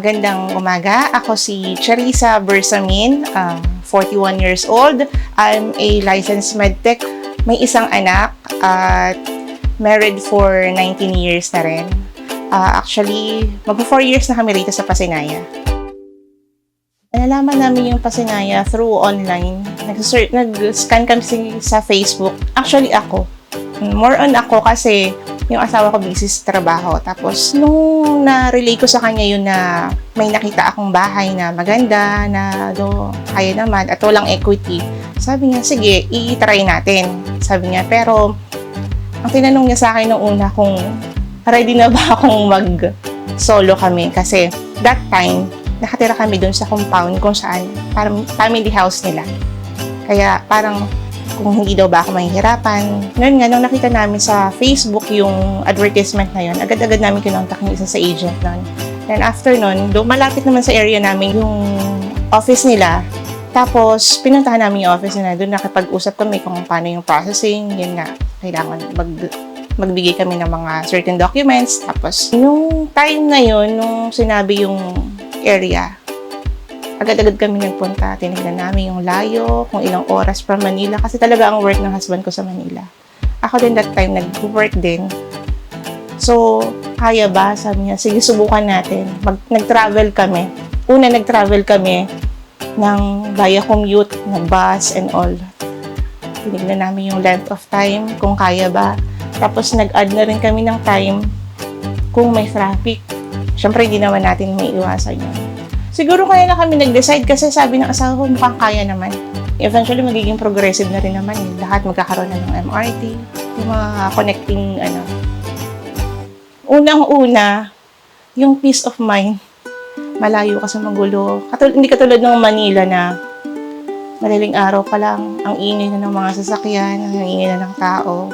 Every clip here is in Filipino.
Magandang umaga. Ako si Charissa Bersamin, uh, 41 years old. I'm a licensed medtech. May isang anak at married for 19 years na rin. Uh, actually, mag 4 years na kami rito sa Pasinaya. Nalaman namin yung Pasinaya through online. Nag-scan kami sa Facebook. Actually, ako. More on ako kasi yung asawa ko busy sa trabaho. Tapos, nung na-relay ko sa kanya yun na may nakita akong bahay na maganda, na do, kaya naman, at walang equity, sabi niya, sige, i-try natin. Sabi niya, pero, ang tinanong niya sa akin nung una kung ready na ba akong mag-solo kami. Kasi, that time, nakatira kami doon sa compound kung saan, parang family house nila. Kaya, parang, kung hindi daw ba ako mahihirapan. Ngayon nga, nung nakita namin sa Facebook yung advertisement na yun, agad-agad namin kinontak yung isa sa agent nun. Then after nun, do malapit naman sa area namin yung office nila. Tapos, pinuntahan namin yung office nila. Doon nakipag-usap kami kung paano yung processing. Yun nga, kailangan mag magbigay kami ng mga certain documents. Tapos, nung time na yun, nung sinabi yung area, agad-agad kami nagpunta. Tinignan namin yung layo, kung ilang oras from Manila. Kasi talaga ang work ng husband ko sa Manila. Ako din that time, nag-work din. So, kaya ba? Sabi niya, sige, subukan natin. Mag- nag-travel kami. Una, nag-travel kami ng via commute, na bus and all. Tinignan namin yung length of time, kung kaya ba. Tapos, nag-add na rin kami ng time kung may traffic. Siyempre, hindi naman natin may iwasan yun. Siguro kaya na kami nag-decide kasi sabi ng asawa ko mukhang kaya naman. Eventually, magiging progressive na rin naman. eh. Lahat magkakaroon na ng MRT, yung mga connecting, ano. Unang-una, yung peace of mind. Malayo ka sa magulo. Katul- hindi katulad ng Manila na madaling araw pa lang, ang ingay na ng mga sasakyan, ang ingay na ng tao.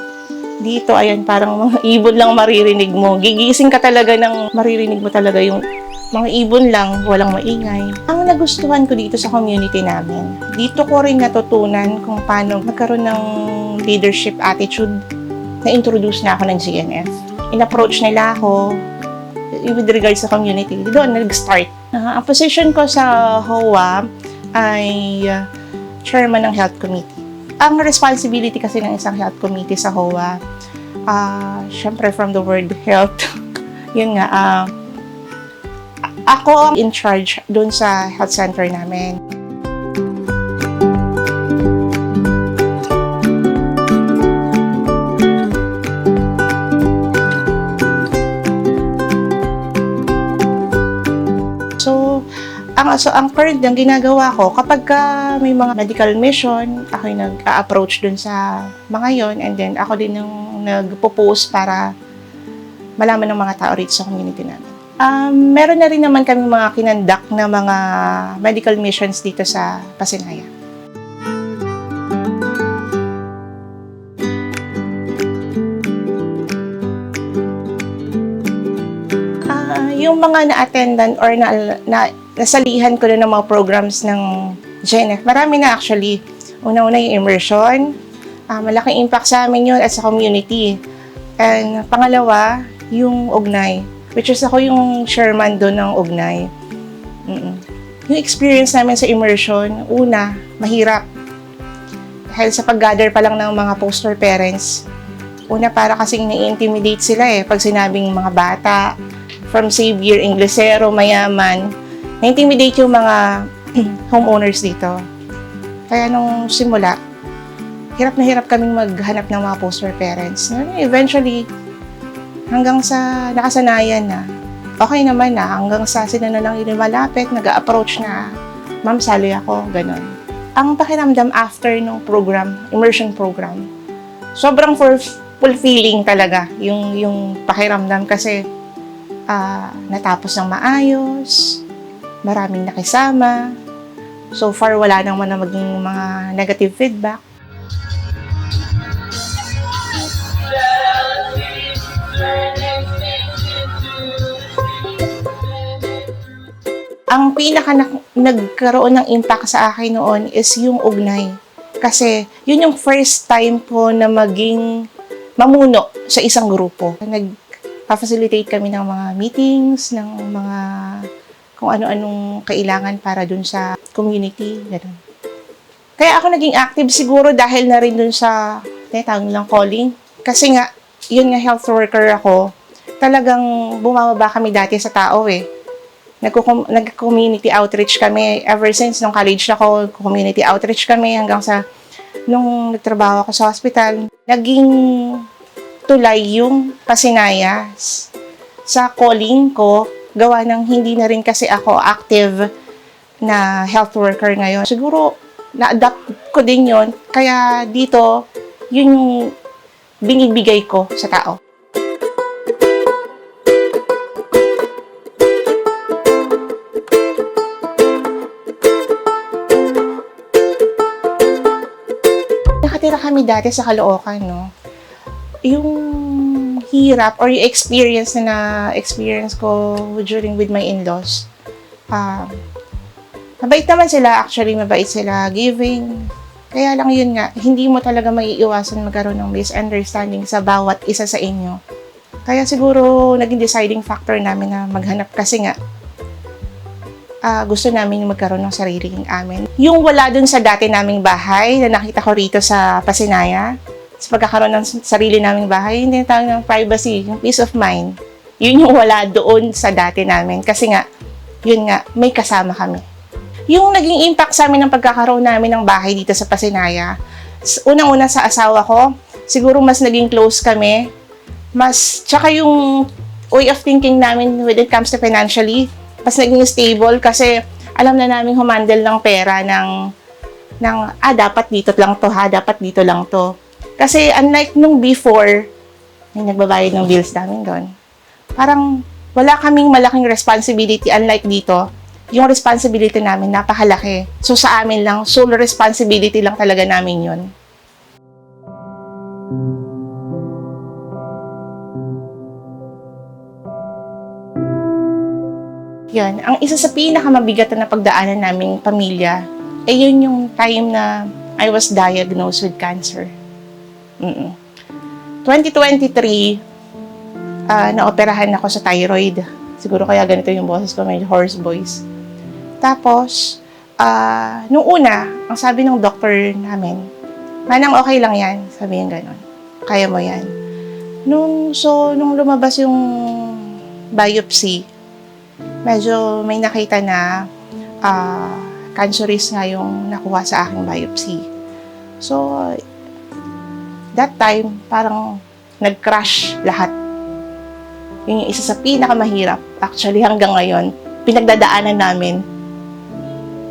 Dito, ayan, parang mga ibon lang maririnig mo. Gigising ka talaga ng maririnig mo talaga yung mga ibon lang, walang maingay. Ang nagustuhan ko dito sa community namin, dito ko rin natutunan kung paano magkaroon ng leadership attitude na introduce na ako ng GNF. In-approach nila ako with regards sa community. Doon, nag-start. Ah, ang position ko sa HOA ay uh, chairman ng health committee. Ang responsibility kasi ng isang health committee sa HOA, ah syempre from the word health, yun nga, ah, ako ang in charge doon sa health center namin. So, ang so ang current ang ginagawa ko kapag ka may mga medical mission, ako yung nag-approach dun sa mga yon and then ako din yung nagpo-post para malaman ng mga tao rito sa community namin. Um, meron na rin naman kami mga kinandak na mga medical missions dito sa Pasinaya. Ah, yung mga na-attendan or na, na, nasalihan ko na ng mga programs ng GNF, marami na actually. Una-una yung immersion, ah, malaking impact sa amin yun at sa community. And pangalawa, yung Ugnay, which is ako yung chairman doon ng Ugnay. Mm-mm. Yung experience namin sa immersion, una, mahirap. Dahil sa pag-gather pa lang ng mga poster parents, una para kasing na-intimidate sila eh pag sinabing mga bata, from Xavier, Inglesero, mayaman, na-intimidate yung mga homeowners dito. Kaya nung simula, hirap na hirap kaming maghanap ng mga poster parents. Eventually, hanggang sa nakasanayan na, okay naman na, hanggang sa sila na lang yung malapit, nag-approach na, ma'am, sali ako, ganun. Ang pakiramdam after nung program, immersion program, sobrang fulfilling talaga yung, yung pakiramdam kasi ah, natapos ng maayos, maraming nakisama, so far wala naman na maging mga negative feedback. Ang pinaka na- nagkaroon ng impact sa akin noon is yung ugnay. Kasi yun yung first time po na maging mamuno sa isang grupo. Nag-facilitate kami ng mga meetings, ng mga kung ano-anong kailangan para dun sa community, ganun. Kaya ako naging active siguro dahil na rin dun sa tinatawag nilang calling. Kasi nga, yun nga health worker ako, talagang bumababa kami dati sa tao eh. Nag-community outreach kami ever since nung college ako, community outreach kami hanggang sa nung nagtrabaho ako sa hospital. Naging tulay yung pasinayas sa calling ko, gawa ng hindi na rin kasi ako active na health worker ngayon. Siguro, na-adapt ko din yon Kaya dito, yun yung binibigay ko sa tao. Nakatira kami dati sa Caloocan, no? Yung hirap or yung experience na na-experience ko during with my in-laws, um, mabait naman sila, actually, mabait sila, giving. Kaya lang yun nga, hindi mo talaga maiiwasan magkaroon ng misunderstanding sa bawat isa sa inyo. Kaya siguro naging deciding factor namin na maghanap kasi nga ah, gusto namin yung magkaroon ng sariling amin. Yung wala dun sa dati naming bahay na nakita ko rito sa Pasinaya, sa pagkakaroon ng sarili naming bahay, hindi na tawag ng privacy, yung peace of mind. Yun yung wala doon sa dati namin. Kasi nga, yun nga, may kasama kami. Yung naging impact sa amin ng pagkakaroon namin ng bahay dito sa Pasinaya, unang-una sa asawa ko, siguro mas naging close kami. Mas, tsaka yung way of thinking namin when it comes to financially, mas naging stable kasi alam na namin humandle ng pera ng, ng ah, dapat dito lang to ha, dapat dito lang to. Kasi unlike nung before, may nagbabayad ng bills namin doon. Parang wala kaming malaking responsibility unlike dito. Yung responsibility namin napakalaki. So sa amin lang, sole responsibility lang talaga namin yun. Yan. Ang isa sa pinakamabigat na pagdaanan naming pamilya, eh yun yung time na I was diagnosed with cancer. Mm-mm. 2023, ah, naoperahan ako sa thyroid. Siguro kaya ganito yung boses ko, may hoarse voice. Tapos, ah, nung una, ang sabi ng doctor namin, manang okay lang yan, sabi niya ganon. Kaya mo yan. Nung, so, nung lumabas yung biopsy, medyo may nakita na ah, cancerous nga yung nakuha sa aking biopsy. So, that time, parang nag-crash lahat. Yun yung isa sa pinakamahirap. Actually, hanggang ngayon, pinagdadaanan namin.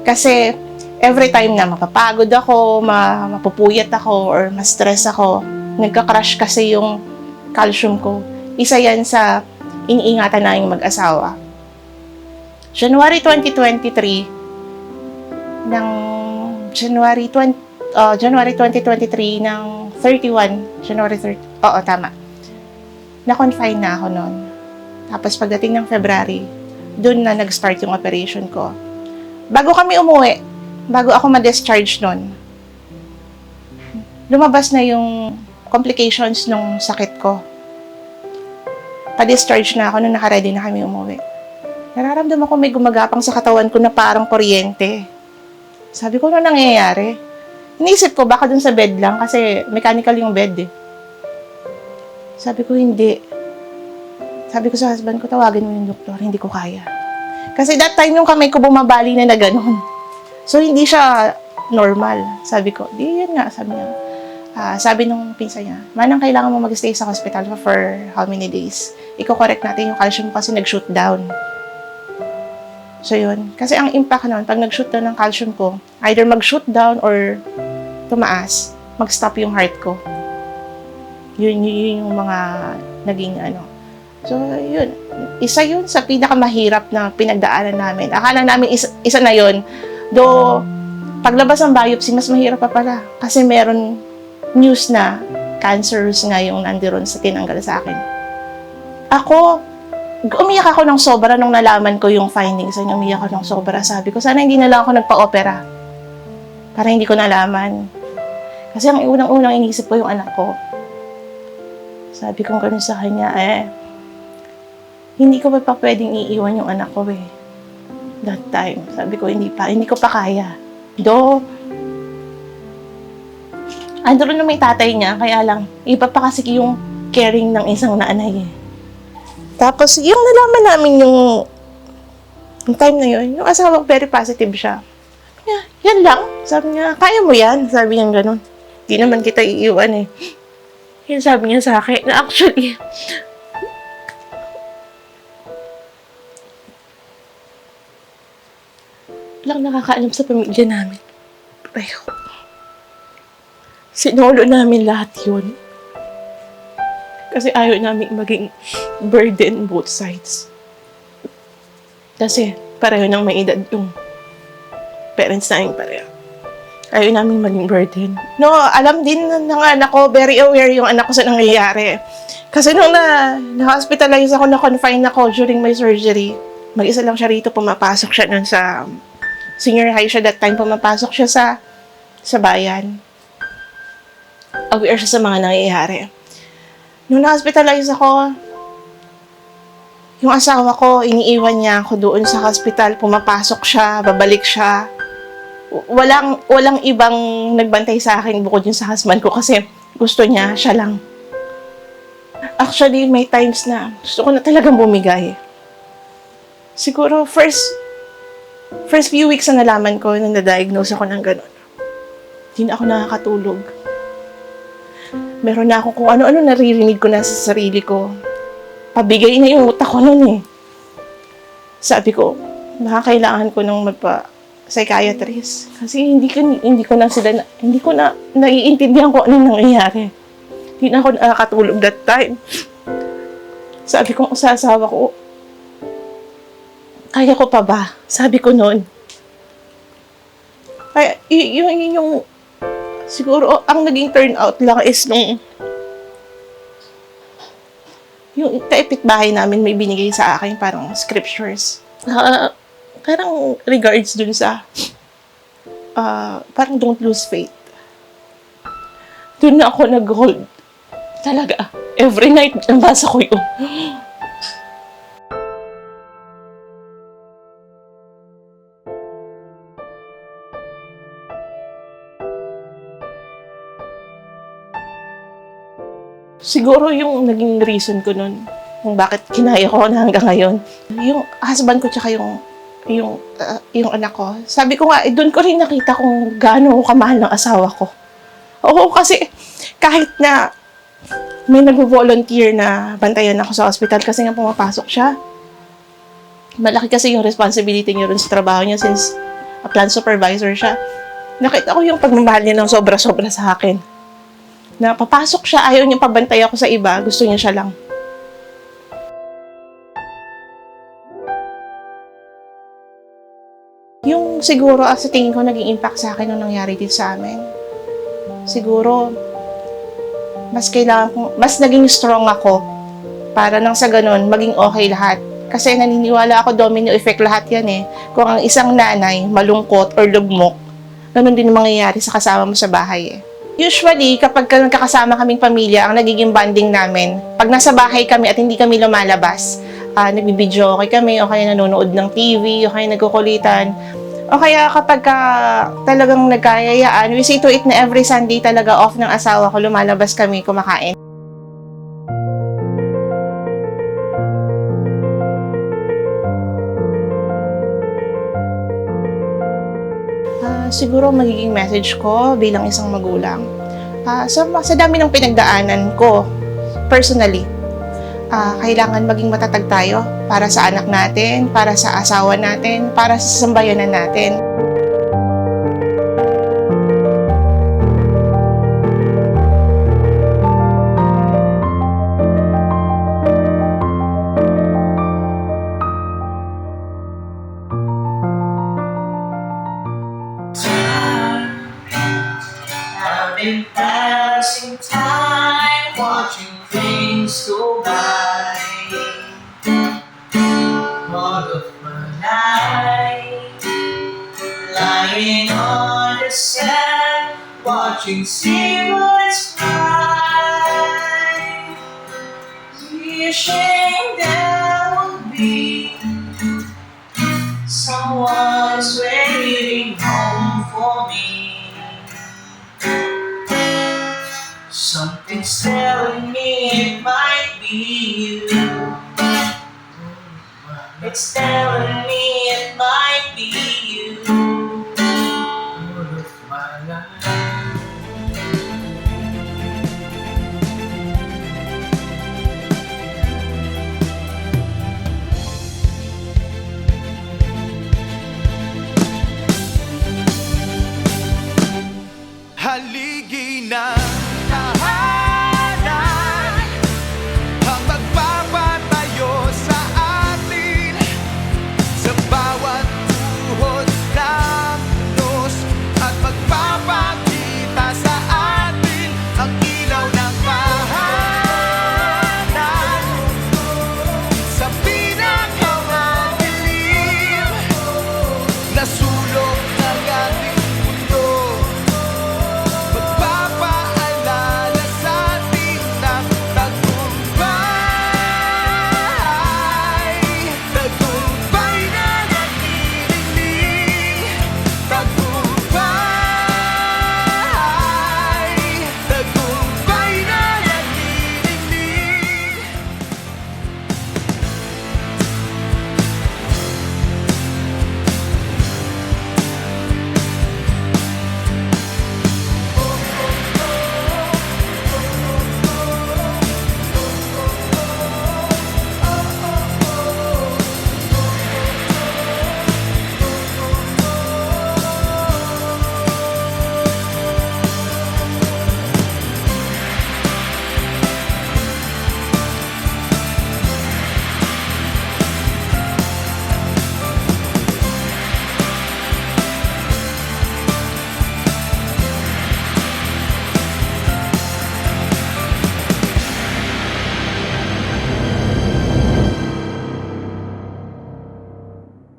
Kasi, every time na mapapagod ako, ma mapupuyat ako, or ma-stress ako, nagka-crash kasi yung calcium ko. Isa yan sa iniingatan na yung mag-asawa. January 2023, ng January 20, uh, January 2023 ng 31, January 30, oo, tama. Na-confine na ako noon. Tapos pagdating ng February, doon na nag-start yung operation ko. Bago kami umuwi, bago ako ma-discharge noon, lumabas na yung complications nung sakit ko. Pa-discharge na ako nung nakaready na kami umuwi. Nararamdaman ko may gumagapang sa katawan ko na parang kuryente. Sabi ko, ano nangyayari? Iniisip ko, baka dun sa bed lang kasi mechanical yung bed eh. Sabi ko, hindi. Sabi ko sa husband ko, tawagin mo yung doktor, hindi ko kaya. Kasi that time yung kamay ko bumabali na na ganun. So, hindi siya normal. Sabi ko, di yun nga, sabi niya. Ah, sabi nung pinsa niya, manang kailangan mo mag-stay sa hospital for how many days? Iko-correct natin yung calcium kasi nag-shoot down. So, yun. Kasi ang impact nun, pag nag-shoot down ng calcium ko, either mag-shoot down or tumaas, mag-stop yung heart ko. Yun, yun, yun yung mga naging ano. So, yun. Isa yun sa pinakamahirap na pinagdaanan namin. Akala namin isa, isa na yun. Do, paglabas ng biopsy, mas mahirap pa pala. Kasi meron news na cancers nga yung nandiron sa tinanggal sa akin. Ako, umiyak ako ng sobra nung nalaman ko yung findings. Ay, umiyak ako ng sobra. Sabi ko, sana hindi na lang ako nagpa-opera. Para hindi ko nalaman. Kasi ang unang-unang inisip ko yung anak ko. Sabi ko ganun sa kanya, eh, hindi ko pa pwedeng iiwan yung anak ko eh. that time. Sabi ko, hindi pa, hindi ko pa kaya. Do, andun na may tatay niya, kaya lang, iba pa kasi yung caring ng isang nanay eh. Tapos, yung nalaman namin yung, yung time na yun, yung asawa ko very positive siya. Yeah, yan lang. Sabi niya, kaya mo yan. Sabi niya ganun. Di naman kita iiwan eh. Yan sabi niya sa akin. Na actually, lang nakakaalam sa pamilya namin. Pero, sinolo namin lahat yun. Kasi ayaw namin maging burden both sides. Kasi pareho nang may edad yung parents namin pareho. Ayaw namin maging burden. No, alam din ng anak ko, very aware yung anak ko sa nangyayari. Kasi nung na, na-hospitalize ako, na-confine ako during my surgery, mag-isa lang siya rito, pumapasok siya nun sa senior high siya that time, pumapasok siya sa sa bayan. Aware siya sa mga nangyayari. Nung na-hospitalize ako, yung asawa ko, iniiwan niya ako doon sa hospital, pumapasok siya, babalik siya. Walang, walang ibang nagbantay sa akin bukod yung sa husband ko kasi gusto niya, siya lang. Actually, may times na gusto ko na talagang bumigay. Siguro, first, first few weeks na nalaman ko nung na-diagnose ako ng gano'n. Hindi na ako nakakatulog. Meron na ako kung ano-ano naririnig ko na sa sarili ko. Pabigay na yung utak ko nun eh. Sabi ko, baka kailangan ko nung magpa psychiatrist. Kasi hindi ko, hindi ko na sila, na- hindi ko na naiintindihan ko ano nangyayari. Hindi na ako nakakatulog that time. Sabi ko sa asawa ko, kaya ko pa ba? Sabi ko noon. Kaya, y- yung, yung, yung, siguro, ang naging turnout lang is nung, yung kaipit bahay namin may binigay sa akin parang scriptures. Ah, parang regards dun sa, ah, parang don't lose faith. Doon na ako nag-hold. Talaga. Every night, nabasa ko yun. Siguro yung naging reason ko nun, kung bakit kinaya ko na hanggang ngayon. Yung husband ko tsaka yung yung ah, yung anak ko. Sabi ko nga, eh, doon ko rin nakita kung gaano ko kamahal ng asawa ko. Oo, kasi kahit na may nag-volunteer na bantayan ako sa hospital kasi nga pumapasok siya. Malaki kasi yung responsibility niya rin sa trabaho niya since a plant supervisor siya. Nakita ko yung pagmamahal niya ng sobra-sobra sa akin na papasok siya, ayaw niyang pabantay ako sa iba, gusto niya siya lang. Yung siguro, ah, sa tingin ko, naging impact sa akin nung nangyari dito sa amin. Siguro, mas kailangan ko, mas naging strong ako para nang sa ganun, maging okay lahat. Kasi naniniwala ako domino effect lahat yan eh. Kung ang isang nanay malungkot or lugmok, ganun din ang mangyayari sa kasama mo sa bahay eh. Usually, kapag ka- nagkakasama kaming pamilya, ang nagiging bonding namin, pag nasa bahay kami at hindi kami lumalabas, uh, nagbibideo okay kami, o kaya nanonood ng TV, o kaya nagkukulitan, o kaya kapag ka talagang nagkayayaan, we see to it na every Sunday talaga off ng asawa ko, lumalabas kami kumakain. Siguro magiging message ko bilang isang magulang. Ah, sa, sa dami ng pinagdaanan ko, personally, ah, kailangan maging matatag tayo para sa anak natin, para sa asawa natin, para sa sambayanan natin. Watching seagulls fly. Wishing there would be some Someone's waiting home for me. Something's telling me it might be you. It's telling me ligue